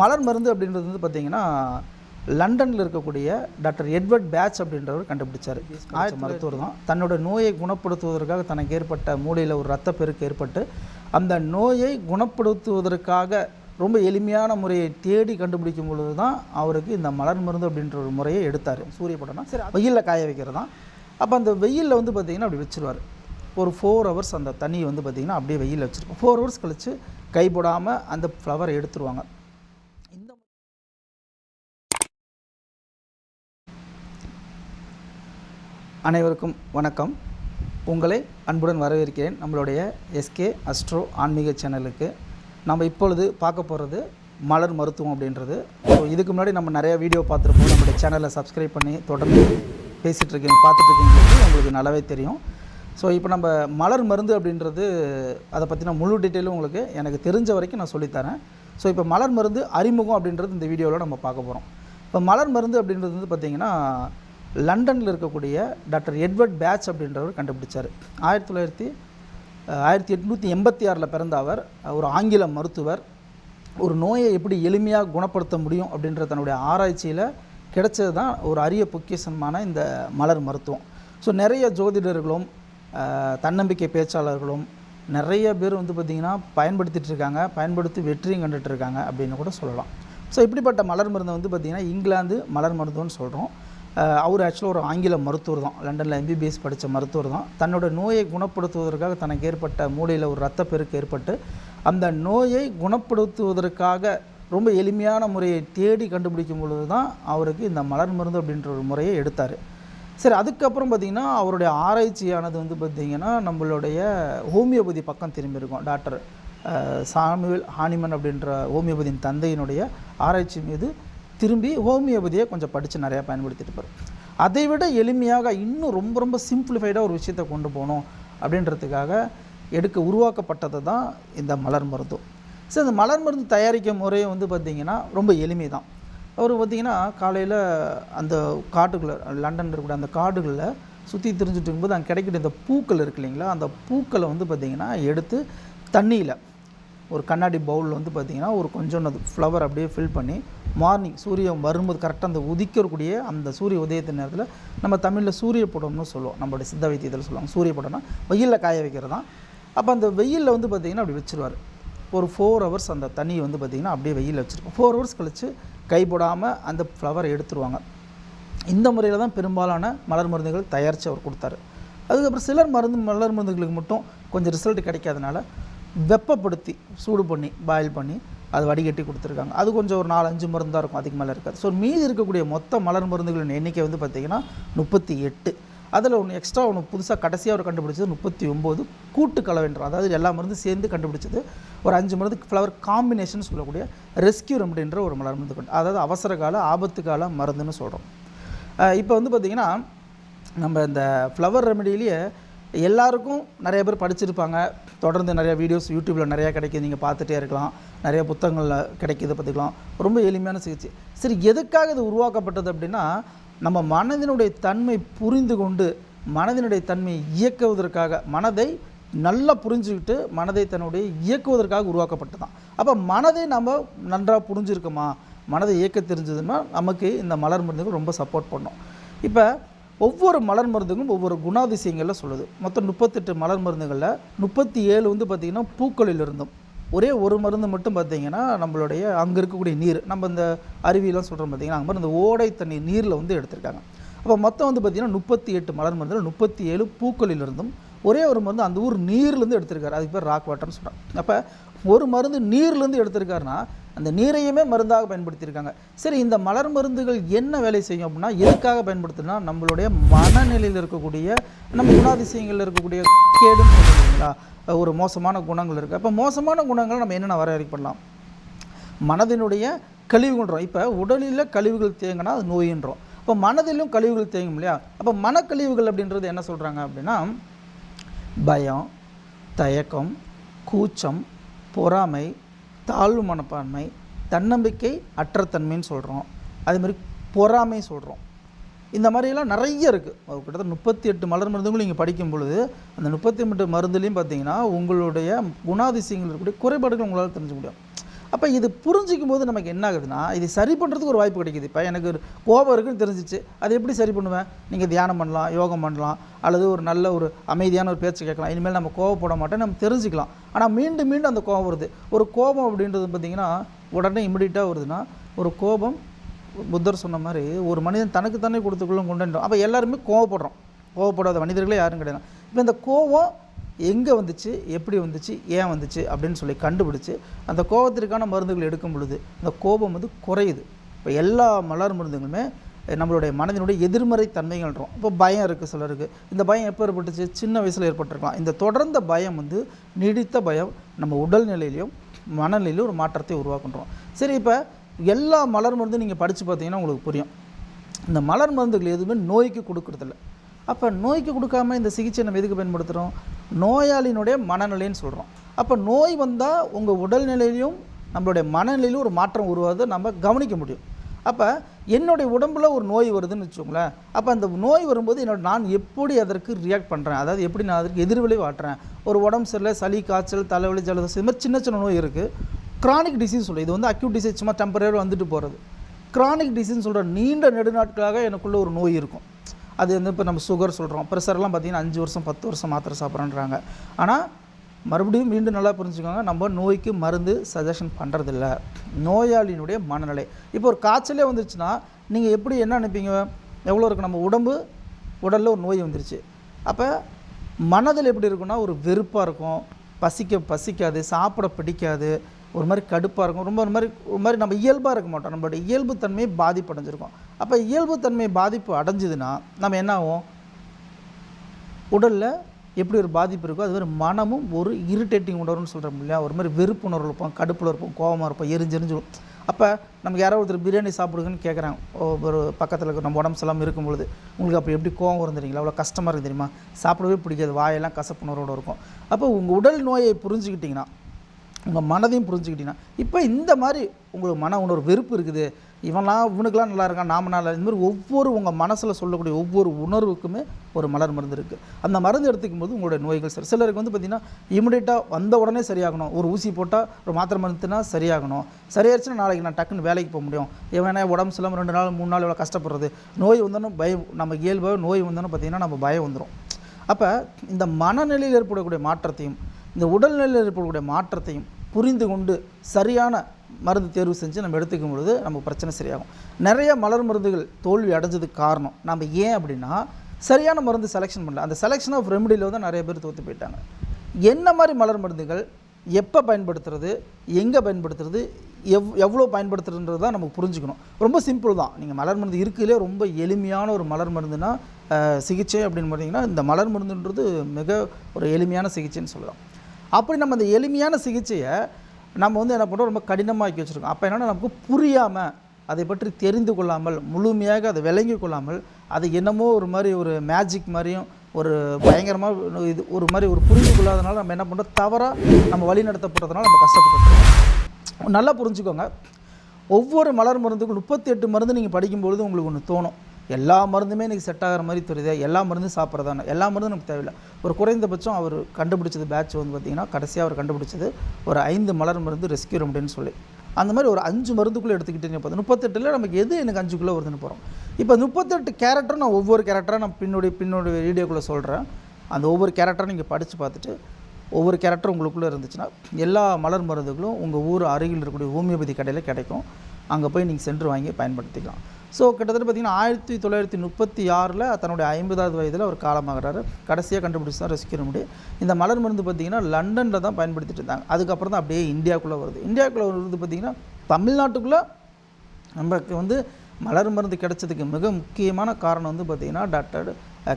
மலர் மருந்து அப்படின்றது வந்து பார்த்தீங்கன்னா லண்டனில் இருக்கக்கூடிய டாக்டர் எட்வர்ட் பேட்ச் அப்படின்றவர் கண்டுபிடிச்சார். ஆயிரத்தி மருத்துவர் தான் தன்னோட நோயை குணப்படுத்துவதற்காக தனக்கு ஏற்பட்ட மூளையில் ஒரு ரத்தப்பெருக்கு ஏற்பட்டு அந்த நோயை குணப்படுத்துவதற்காக ரொம்ப எளிமையான முறையை தேடி கண்டுபிடிக்கும் பொழுது தான் அவருக்கு இந்த மலர் மருந்து அப்படின்ற ஒரு முறையை எடுத்தார். சூரிய படம்னா. சரி வெயிலில் காய வைக்கிறது தான் அப்போ அந்த வெயிலில் வந்து பார்த்திங்கன்னா அப்படி வச்சிருவார். ஒரு ஃபோர் ஹவர்ஸ் அந்த தண்ணியை வந்து பார்த்திங்கன்னா அப்படியே வெயிலில் வச்சுருக்கோம் ஃபோர் ஹவர்ஸ் கழித்து கை போடாமல் அந்த ஃப்ளவரை எடுத்துருவாங்க இந்த அனைவருக்கும் வணக்கம். உங்களை அன்புடன் வரவேற்கிறேன் நம்மளுடைய எஸ்கே அஸ்ட்ரோ ஆன்மீக சேனலுக்கு. நம்ம இப்பொழுது பார்க்க போகிறது மலர் மருத்துவம் அப்படின்றது. ஸோ இதுக்கு முன்னாடி நம்ம நிறைய வீடியோ பார்த்துருப்போம். நம்மளுடைய சேனலை சப்ஸ்கிரைப் பண்ணி தொடர்ந்து பேசிகிட்டு இருக்கீங்க உங்களுக்கு நல்லாவே தெரியும். ஸோ இப்போ நம்ம மலர் மருந்து அப்படின்றது அதை பற்றின முழு டீட்டெயிலும் உங்களுக்கு எனக்கு தெரிஞ்ச வரைக்கும் நான் சொல்லித்தரேன். ஸோ இப்போ மலர் மருந்து அறிமுகம் அப்படின்றது இந்த வீடியோவில் நம்ம பார்க்க போகிறோம் இப்போ மலர் மருந்து அப்படின்றது வந்து பார்த்திங்கன்னா லண்டனில் இருக்கக்கூடிய டாக்டர் எட்வர்ட் பேட்ச் அப்படின்றவர் கண்டுபிடிச்சார். ஆயிரத்தி தொள்ளாயிரத்தி ஆயிரத்தி எட்நூற்றி எண்பத்தி ஆறில் பிறந்த அவர் ஒரு ஆங்கில மருத்துவர். ஒரு நோயை எப்படி எளிமையாக குணப்படுத்த முடியும் அப்படின்ற தன்னுடைய ஆராய்ச்சியில் கிடைச்சது தான் ஒரு அரிய பொக்கிசமான இந்த மலர் மருத்துவம். ஸோ நிறைய ஜோதிடர்களும் தன்னம்பிக்கை பேச்சாளர்களும் நிறைய பேர் வந்து பார்த்திங்கன்னா பயன்படுத்திகிட்டு இருக்காங்க பயன்படுத்தி வெற்றியும் கண்டுட்டு இருக்காங்க அப்படின்னு கூட சொல்லலாம். ஸோ இப்படிப்பட்ட மலர் மருந்தை வந்து பார்த்திங்கன்னா இங்கிலாந்து மலர் மருத்துவம்னு சொல்கிறோம் அவர் ஆக்சுவலாக ஒரு ஆங்கில மருத்துவர் தான். லண்டனில் எம்பிபிஎஸ் படித்த மருத்துவர் தான். தன்னோட நோயை குணப்படுத்துவதற்காக தனக்கு ஏற்பட்ட மூளையில் ஒரு ரத்தப்பெருக்கு ஏற்பட்டு அந்த நோயை குணப்படுத்துவதற்காக ரொம்ப எளிமையான முறையை தேடி கண்டுபிடிக்கும் பொழுது தான் அவருக்கு இந்த மலர் மருந்து அப்படின்ற ஒரு முறையை எடுத்தார். சரி அதுக்கப்புறம் பார்த்திங்கன்னா அவருடைய ஆராய்ச்சியானது வந்து பார்த்திங்கன்னா நம்மளுடைய ஹோமியோபதி பக்கம் திரும்பி இருக்கும். டாக்டர் சாமுவேல் ஹானிமன் அப்படின்ற ஹோமியோபதியின் தந்தையினுடைய ஆராய்ச்சி மீது திரும்பி ஹோமியோபதியை கொஞ்சம் படித்து நிறையா பயன்படுத்திட்டு அதை விட எளிமையாக இன்னும் ரொம்ப ரொம்ப சிம்பிளிஃபைடாக ஒரு விஷயத்தை கொண்டு போகணும் அப்படின்றதுக்காக எடுக்க உருவாக்கப்பட்டது தான் இந்த மலர் மருத்துவம். சரி இந்த மலர் மருந்து தயாரிக்கும் முறையை வந்து பார்த்திங்கன்னா ரொம்ப எளிமை தான் அவர் பார்த்திங்கன்னா காலையில் அந்த காட்டுக்குள்ளே லண்டன் இருக்கக்கூடிய அந்த காடுகளில் சுற்றி திரிஞ்சுட்டு இருக்கும்போது அங்கே கிடைக்கிற இந்த பூக்கள் இருக்கு இல்லைங்களா? அந்த பூக்களை வந்து பார்த்திங்கன்னா எடுத்து தண்ணியில் ஒரு கண்ணாடி பவுலில் வந்து பார்த்திங்கன்னா ஒரு கொஞ்சம் அது ஃப்ளவர் அப்படியே ஃபில் பண்ணி மார்னிங் சூரியன் வரும்போது கரெக்டாக அந்த உதிக்கக்கூடிய அந்த சூரிய உதயத்தின் நேரத்தில் நம்ம தமிழில் சூரிய படம்னு சொல்லுவோம். நம்மளுடைய சித்த வைத்தியத்தில் சொல்லுவாங்க. சூரிய படம்னா வெயிலில் காய வைக்கிறது? தான் அப்போ அந்த வெயிலில் வந்து பார்த்திங்கன்னா அப்படி வச்சிருவார். ஒரு ஃபோர் ஹவர்ஸ் அந்த தண்ணியை வந்து பார்த்திங்கன்னா அப்படியே வெயிலில் வச்சுருக்கோம். ஃபோர் ஹவர்ஸ் கழித்து கை போடாமல் அந்த ஃப்ளவரை எடுத்துருவாங்க. இந்த முறையில் தான் பெரும்பாலான மலர் மருந்துகள் தயாரித்து அவர் கொடுத்தாரு. அதுக்கப்புறம் சிலர் மருந்து மலர் மருந்துகளுக்கு மட்டும் கொஞ்சம் ரிசல்ட் கிடைக்காதனால வெப்பப்படுத்தி சூடு பண்ணி பாயில் பண்ணி அது வடிகட்டி கொடுத்துருக்காங்க. அது கொஞ்சம் ஒரு நாலு அஞ்சு மருந்து தான் இருக்கும் அதுக்கு மேலே இருக்காது. ஸோ மீதி இருக்கக்கூடிய மொத்த மலர் மருந்துகளின் எண்ணிக்கை வந்து பார்த்திங்கன்னா முப்பத்தி எட்டு. அதில் ஒன்று எக்ஸ்ட்ரா ஒன்று புதுசாக கடைசியாக அவர் கண்டுபிடிச்சது முப்பத்தி ஒம்பது. கூட்டு கலவைன்ற அதாவது எல்லா மருந்தும் சேர்ந்து கண்டுபிடிச்சது. ஒரு அஞ்சு மருந்து ஃப்ளவர் காம்பினேஷன் சொல்லக்கூடிய ரெஸ்கியூ ரெமடின்ற ஒரு மலர் மருந்து கொண்டு அதாவது அவசர கால ஆபத்து கால மருந்துன்னு சொல்கிறோம் இப்போ வந்து பார்த்திங்கன்னா நம்ம இந்த ஃப்ளவர் ரெமடியிலேயே எல்லாருக்கும் நிறைய பேர் படிச்சிருப்பாங்க. தொடர்ந்து நிறைய வீடியோஸ் யூடியூப்பில் நிறையா கிடைக்கும் நீங்கள் பார்த்துட்டே இருக்கலாம். நிறைய புத்தகங்களில் கிடைக்கிது பார்த்துக்கலாம். ரொம்ப எளிமையான சிகிச்சை. சரி எதுக்காக இது உருவாக்கப்பட்டது அப்படின்னா நம்ம மனதினுடைய தன்மை புரிந்து கொண்டு மனதினுடைய தன்மையை இயக்குவதற்காக மனதை நல்லா புரிஞ்சுக்கிட்டு மனதை தன்னுடைய இயக்குவதற்காக உருவாக்கப்பட்டதான் அப்போ மனதை நம்ம நன்றாக புரிஞ்சுருக்கோமா? மனதை இயக்க தெரிஞ்சதுன்னா நமக்கு இந்த மலர் மருந்துகள் ரொம்ப சப்போர்ட் பண்ணும். இப்போ ஒவ்வொரு மலர் மருந்துகளும் ஒவ்வொரு குணாதிசயங்களில் சொல்லுது. மொத்தம் முப்பத்தெட்டு மலர் மருந்துகளில் முப்பத்தி ஏழு வந்து பார்த்திங்கன்னா பூக்களிலிருந்தும். ஒரே ஒரு மருந்து மட்டும் பார்த்தீங்கன்னா நம்மளுடைய அங்கே இருக்கக்கூடிய நீர் நம்ம இந்த அருவியெல்லாம் சொல்கிறோம் பார்த்தீங்கன்னா அங்கே மாதிரி இந்த ஓடை தண்ணி நீரில் வந்து எடுத்திருக்காங்க. அப்போ மொத்தம் வந்து பார்த்திங்கன்னா முப்பத்தி எட்டு மலர் மருந்தில் முப்பத்தி ஏழு பூக்களிலிருந்தும் ஒரே ஒரு மருந்து அந்த ஊர் நீர்லேருந்து எடுத்திருக்காரு. அதுக்கு பேர் ராக் வாட்டர்னு சொல்கிறாங்க அப்போ ஒரு மருந்து நீர்லேருந்து எடுத்திருக்காருன்னா அந்த நீரையுமே மருந்தாக பயன்படுத்தியிருக்காங்க. சரி இந்த மலர் மருந்துகள் என்ன வேலை செய்யும் அப்படின்னா எதுக்காக பயன்படுத்தினா நம்மளுடைய மனநிலையில் இருக்கக்கூடிய நம்ம குணாதிசயங்களில் இருக்கக்கூடிய கேடுன்னு ஒரு மோசமான குணங்கள் இருக்குது அப்போ மோசமான குணங்கள் நம்ம என்னென்ன வரையறை பண்ணலாம் மனதினுடைய கழிவுகள்ன்றோம். இப்போ உடலில் கழிவுகள் தேங்கினா அது நோயின்றோம். இப்போ மனதிலும் கழிவுகள் தேங்கும் இல்லையா? அப்போ மனக்கழிவுகள் அப்படின்றது என்ன சொல்கிறாங்க அப்படின்னா பயம் தயக்கம் கூச்சம் பொறாமை தாழ்வு மனப்பான்மை தன்னம்பிக்கை அற்றத்தன்மைன்னு சொல்கிறோம் அதுமாதிரி பொறாமை சொல்கிறோம் இந்த மாதிரியெல்லாம் நிறைய இருக்குது கிட்டத்தட்ட முப்பத்தி எட்டு மலர் மருந்துகளும் நீங்கள் படிக்கும் பொழுது அந்த முப்பத்தி எட்டு மருந்துலேயும் பார்த்தீங்கன்னா உங்களுடைய குணாதிசயங்கள் இருக்கக்கூடிய குறைபாடுகள் உங்களால் தெரிஞ்சுக்க முடியும். அப்போ இது புரிஞ்சிக்கும் போது நமக்கு என்ன ஆகுதுன்னா இது சரி பண்ணுறதுக்கு ஒரு வாய்ப்பு கிடைக்குது. இப்போ எனக்கு ஒரு கோபம் இருக்குன்னு தெரிஞ்சிச்சு. அதை எப்படி சரி பண்ணுவேன்? நீங்கள் தியானம் பண்ணலாம் யோகம் பண்ணலாம் அல்லது ஒரு நல்ல ஒரு அமைதியான ஒரு பேச்சு கேட்கலாம். இனிமேல் நம்ம கோவப்பட மாட்டோம் நம்ம தெரிஞ்சுக்கலாம். ஆனால் மீண்டும் மீண்டும் அந்த கோபம் வருது. ஒரு கோபம் அப்படின்றது பார்த்திங்கன்னா உடனே இமிடியட்டாக வருதுன்னா ஒரு கோபம் புத்தர் சொன்ன மாதிரி ஒரு மனிதன் தனக்கு தானே கொடுத்துக்குள்ள கொண்டு அப்போ எல்லாருமே கோவப்படுறோம் கோவப்படாத மனிதர்களே யாரும் கிடையாது. இப்போ இந்த கோவம் எங்கே வந்துச்சு எப்படி வந்துச்சு ஏன் வந்துச்சு அப்படின்னு சொல்லி கண்டுபிடிச்சி அந்த கோபத்திற்கான மருந்துகள் எடுக்கும் பொழுது இந்த கோபம் வந்து குறையுது. இப்போ எல்லா மலர் மருந்துகளுமே நம்மளுடைய மனதினுடைய எதிர்மறை தன்மைகள்ன்றோம் இப்போ பயம் இருக்குது சிலருக்கு. இந்த பயம் எப்போ ஏற்பட்டுச்சு? சின்ன வயசில் ஏற்பட்டிருக்கலாம். இந்த தொடர்ந்த பயம் வந்து நீடித்த பயம் நம்ம உடல்நிலையிலையும் மனநிலையிலும் ஒரு மாற்றத்தை உருவாக்குன்றோம். சரி இப்போ எல்லா மலர் மருந்தும் நீங்கள் படித்து பார்த்தீங்கன்னா உங்களுக்கு புரியும். இந்த மலர் மருந்துகள் எதுவுமே நோய்க்கு கொடுக்குறதில்ல. அப்போ நோய்க்கு கொடுக்காம இந்த சிகிச்சை நம்ம எதுக்கு பயன்படுத்துகிறோம் நோயாளியினுடைய மனநிலைன்னு சொல்கிறோம் அப்போ நோய் வந்தால் உங்கள் உடல்நிலையிலையும் நம்மளுடைய மனநிலையிலும் ஒரு மாற்றம் உருவாது நம்ம கவனிக்க முடியும். அப்போ என்னுடைய உடம்புல ஒரு நோய் வருதுன்னு வச்சுக்கோங்களேன். அப்போ அந்த நோய் வரும்போது என்னோட நான் எப்படி அதற்கு ரியாக்ட் பண்ணுறேன் அதாவது எப்படி நான் அதற்கு எதிர்விளைவு ஆட்டுறேன் ஒரு உடம்பு சரியில்லை சளி காய்ச்சல் தலைவலி ஜலதோஷம் இது மாதிரி சின்ன சின்ன நோய் இருக்குது க்ரானிக் டிசீஸ் சொல்லி இது வந்து அக்யூட் டிசீஸ் சும்மா டெம்பரரி வந்துட்டு போகிறது க்ரானிக் டிசீஸ் சொல்கிற நீண்ட நெடுநாட்களாக எனக்குள்ள ஒரு நோய் இருக்கும். அது வந்து இப்போ நம்ம சுகர் சொல்கிறோம் ப்ரெஷர்லாம் பார்த்தீங்கன்னா அஞ்சு வருஷம் பத்து வருஷம் மாத்திரை சாப்பிட்றேன்றாங்க. ஆனால் மறுபடியும் மீண்டும் நல்லா புரிஞ்சுக்கோங்க நம்ம நோய்க்கு மருந்து சஜஷன் பண்ணுறதில்ல நோயாளியினுடைய மனநிலை. இப்போ ஒரு காய்ச்சலே வந்துருச்சுன்னா நீங்கள் எப்படி என்ன நினைப்பீங்க? எவ்வளோ இருக்குது நம்ம உடம்பு உடலில் ஒரு நோய் வந்துருச்சு. அப்போ மனதில் எப்படி இருக்குன்னா ஒரு வெறுப்பாக இருக்கும். பசிக்க பசிக்காது சாப்பிட பிடிக்காது. ஒரு மாதிரி கடுப்பாக இருக்கும். ரொம்ப ஒரு மாதிரி ஒரு மாதிரி நம்ம இயல்பாக இருக்க மாட்டோம். நம்மளோட இயல்புத்தன்மை பாதிப்படைஞ்சிருக்கும். அப்போ இயல்புத்தன்மை பாதிப்பு அடைஞ்சதுன்னா நம்ம என்ன ஆகும்? உடலில் எப்படி ஒரு பாதிப்பு இருக்கோ அது மாதிரி மனமும் ஒரு இரிட்டேட்டிங் உணர்வுன்னு சொல்கிறோம் இல்லையா? ஒரு மாதிரி வெறுப்பு உணர்வு இருப்போம் கடுப்பில் இருப்போம் கோவமாக இருப்போம் எரிஞ்செரிஞ்சிடும் அப்போ நமக்கு யாரோ ஒருத்தர் பிரியாணி சாப்பிடுங்கன்னு கேட்குறாங்க ஒரு பக்கத்தில் இருக்க நம்ம உடம்பு சரியில்லாமல் இருக்கும் பொழுது உங்களுக்கு அப்போ எப்படி கோவம் வரும் தெரியுங்களா? அவ்வளோ கஷ்டமாக இருக்குது தெரியுமா? சாப்பிடவே பிடிக்காது. வாயெல்லாம் கசப்புணர்வோடு இருக்கும். அப்போ உங்கள் உடல் நோயை புரிஞ்சுக்கிட்டிங்கன்னா உங்கள் மனதையும் புரிஞ்சுக்கிட்டீங்கன்னா இப்போ இந்த மாதிரி உங்களுக்கு மன உணர்வு வெறுப்பு இருக்குது. இவன்லாம் இவனுக்கெலாம் நல்லா இருக்கான் நாம நல்லா இந்த மாதிரி ஒவ்வொரு உங்கள் மனசில் சொல்லக்கூடிய ஒவ்வொரு உணர்வுக்குமே ஒரு மலர் மருந்து இருக்குது அந்த மருந்து எடுத்துக்கும் போது உங்களுடைய நோய்கள் சரி. சிலருக்கு வந்து பார்த்திங்கன்னா இமிடியேட்டாக வந்த உடனே சரியாகணும். ஒரு ஊசி போட்டால் ஒரு மாத்திரை மருந்துனா சரியாகணும். சரியாயிருச்சுன்னா நாளைக்கு நான் டக்குன்னு வேலைக்கு போக முடியும். இவனே உடம்பு சிலாமல் ரெண்டு நாள் மூணு நாள் இவ்வளோ கஷ்டப்படுறது? நோய் வந்தோன்னு பயம் நம்ம இயல்பாக நோய் வந்தோன்னு பார்த்திங்கன்னா நம்ம பயம் வந்துடும் அப்போ இந்த மனநிலையில் ஏற்படக்கூடிய மாற்றத்தையும் இந்த உடல்நிலையில் ஏற்படக்கூடிய மாற்றத்தையும் புரிந்து கொண்டு சரியான மருந்து தேர்வு செஞ்சு நம்ம எடுத்துக்கும் பொழுது நமக்கு பிரச்சனை சரியாகும். நிறைய மலர் மருந்துகள் தோல்வி அடைஞ்சதுக்கு காரணம். நம்ம ஏன் அப்படின்னா சரியான மருந்து செலெக்ஷன் பண்ணல. அந்த செலெக்ஷன் ஆஃப் ரெமடியில் வந்து நிறைய பேர் தோற்று போயிட்டாங்க. என்ன மாதிரி மலர் மருந்துகள் எப்போ பயன்படுத்துறது எங்கே பயன்படுத்துறது எவ் எவ்வளோ பயன்படுத்துறதுன்றது தான் நமக்கு புரிஞ்சுக்கணும். ரொம்ப சிம்பிள் தான். நீங்கள் மலர் மருந்து இருக்குதுலே ரொம்ப எளிமையான ஒரு மலர் மருந்துனா சிகிச்சை அப்படின்னு பார்த்தீங்கன்னா இந்த மலர் மருந்துன்றது மிக ஒரு எளிமையான சிகிச்சைன்னு சொல்லலாம். அப்படி நம்ம அந்த எளிமையான சிகிச்சையை நம்ம வந்து என்ன பண்ணுறோம் ரொம்ப கடினமாக்கி வச்சுருக்கோம். அப்போ என்னென்னா நமக்கு புரியாமல் அதை பற்றி தெரிந்து கொள்ளாமல் முழுமையாக அதை விளங்கி கொள்ளாமல் அது என்னமோ ஒரு மாதிரி ஒரு மேஜிக் மாதிரியும் ஒரு பயங்கரமாக இது ஒரு மாதிரி ஒரு புரிந்து கொள்ளாதனால நம்ம என்ன பண்ணுறோம் தவறாக நம்ம வழி நடத்தப்படுறதுனால நம்ம கஷ்டப்பட்டுருக்கோம். நல்லா புரிஞ்சுக்கோங்க. ஒவ்வொரு மலர் மருந்துக்கும் முப்பத்தி எட்டு மருந்து நீங்கள் படிக்கும்பொழுது உங்களுக்கு ஒன்று தோணும். எல்லா மருந்துமே எனக்கு செட் ஆகிற மாதிரி தெரியுது. எல்லா மருந்தும் சாப்பிட்றதான. எல்லா மருந்தும் நமக்கு தேவையில்லை. ஒரு குறைந்தபட்சம் அவர் கண்டுபிடிச்சது பேட்ச் வந்து பார்த்திங்கன்னா கடைசியாக அவர் கண்டுபிடிச்சது ஒரு ஐந்து மலர் மருந்து ரெஸ்கியூ ரெமடின்னு சொல்லி. அந்த மாதிரி ஒரு அஞ்சு மருந்துக்குள்ளே எடுத்துக்கிட்டீங்க பார்த்து முப்பத்தெட்டில் நமக்கு எது எனக்கு அஞ்சுக்குள்ளே வருதுன்னு போகிறோம் இப்போ முப்பத்தெட்டு கேரக்டரும் நான் ஒவ்வொரு கேரக்டராக நான் பின்னுடைய பின்னுடைய வீடியோக்குள்ளே சொல்கிறேன் அந்த ஒவ்வொரு கேரக்டரும் நீங்கள் படித்து பார்த்துட்டு ஒவ்வொரு கேரக்டரும் உங்களுக்குள்ளே இருந்துச்சுன்னா எல்லா மலர் மருந்துகளும் உங்கள் ஊர் அருகில் இருக்கக்கூடிய ஹோமியோபதி கடையில் கிடைக்கும். அங்கே போய் நீங்கள் சென்று வாங்கி பயன்படுத்திக்கலாம். ஸோ கிட்டத்தட்ட பார்த்தீங்கன்னா ஆயிரத்தி தொள்ளாயிரத்தி முப்பத்தி ஆறில் தன்னுடைய ஐம்பதாவது வயதில் அவர் காலமாகிறாரு. கடைசியாக கண்டுபிடிச்சி தான் ரெஸ்கியூ முடியும் இந்த மலர் மருந்து பார்த்தீங்கன்னா லண்டனில் தான் பயன்படுத்திட்டு இருந்தாங்க. அதுக்கப்புறம் தான் அப்படியே இந்தியாவுக்குள்ளே வருது. இந்தியாவுக்குள்ளே வருது பார்த்திங்கன்னா தமிழ்நாட்டுக்குள்ளே நமக்கு வந்து மலர் மருந்து கிடைச்சதுக்கு மிக முக்கியமான காரணம் வந்து பார்த்திங்கன்னா டாக்டர்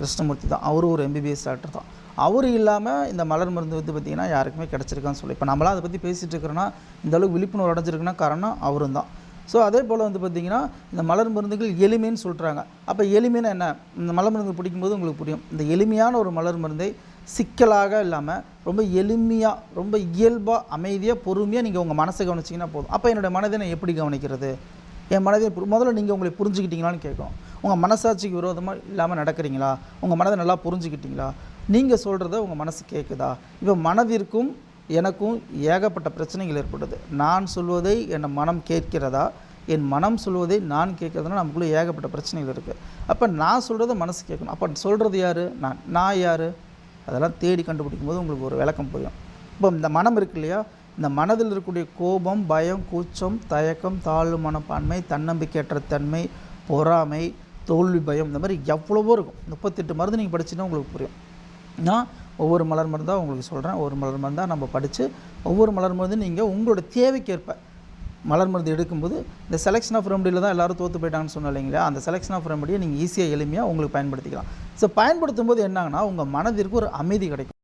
கிருஷ்ணமூர்த்தி தான். அவரும் ஒரு எம்பிபிஎஸ் டாக்டர் தான். அவர் இல்லாமல் இந்த மலர் மருந்து வந்து பார்த்திங்கன்னா யாருக்குமே கிடச்சிருக்கான்னு சொல்லி இப்போ நம்மளாம் அதை பற்றி பேசிகிட்டு இருக்கிறோன்னா இந்தளவுக்கு விழிப்புணர்வு அடைஞ்சிருக்குன்னா காரணம் அவரும் தான் ஸோ அதே போல் வந்து பார்த்திங்கன்னா இந்த மலர் மருந்துகள் எளிமைன்னு சொல்கிறாங்க அப்போ எளிமைன்னா என்ன? இந்த மலர் மருந்து பிடிக்கும்போது உங்களுக்கு புரியும். இந்த எளிமையான ஒரு மலர் மருந்தை சிக்கலாக இல்லாமல் ரொம்ப எளிமையாக ரொம்ப இயல்பாக அமைதியாக பொறுமையாக நீங்கள் உங்கள் மனசை கவனிச்சிங்கன்னா போதும். அப்போ என்னுடைய மனதை நான் எப்படி கவனிக்கிறது? என் மனதை முதல்ல நீங்கள் உங்களை புரிஞ்சுக்கிட்டீங்களான்னு கேட்கும் உங்கள் மனசாட்சிக்கு விரோதமாக இல்லாமல் நடக்கிறீங்களா? உங்கள் மனதை நல்லா புரிஞ்சுக்கிட்டீங்களா? நீங்கள் சொல்கிறத உங்கள் மனசு கேட்குதா இப்போ மனதிற்கும் எனக்கும் ஏகப்பட்ட பிரச்சனைகள் ஏற்படுது நான் சொல்வதை என் மனம் கேட்கிறதா? என் மனம் சொல்வதை நான் கேட்கறதுனா நமக்குள்ளே ஏகப்பட்ட பிரச்சனைகள் இருக்குது அப்போ நான் சொல்கிறத மனசு கேட்கணும். அப்போ சொல்கிறது யார்? நான் நான் யார்? அதெல்லாம் தேடி கண்டுபிடிக்கும் போது உங்களுக்கு ஒரு விளக்கம் புரியும். இப்போ இந்த மனம் இருக்கு இல்லையா? இந்த மனதில் இருக்கக்கூடிய கோபம் பயம் கூச்சம் தயக்கம் தாழ்வு மனப்பான்மை தன்னம்பிக்கையற்ற தன்மை பொறாமை தோல்வி பயம் இந்த மாதிரி எவ்வளவோ இருக்கும். முப்பத்தெட்டு மருந்து நீங்கள் படிச்சுன்னா உங்களுக்கு புரியும். நான் ஒவ்வொரு மலர் மருந்தாக உங்களுக்கு சொல்கிறேன் ஒவ்வொரு மலர் மருந்தாக நம்ம படித்து ஒவ்வொரு மலர் மருந்து நீங்கள் உங்களோட தேவைக்கேற்ப மலர் மருந்து எடுக்கும்போது இந்த செலெக்ஷன் ஆஃப் ரெமடியில் தான் எல்லோரும் தோற்று போயிட்டாங்கன்னு சொன்னோம் இல்லைங்களா? அந்த செலெக்ஷன் ஆஃப் ரெமடியை நீங்கள் ஈஸியாக எளிமையாக உங்களுக்கு பயன்படுத்திக்கலாம். ஸோ பயன்படுத்தும் போது என்னாங்கன்னா உங்கள் மனதிற்கு ஒரு அமைதி கிடைக்கும்.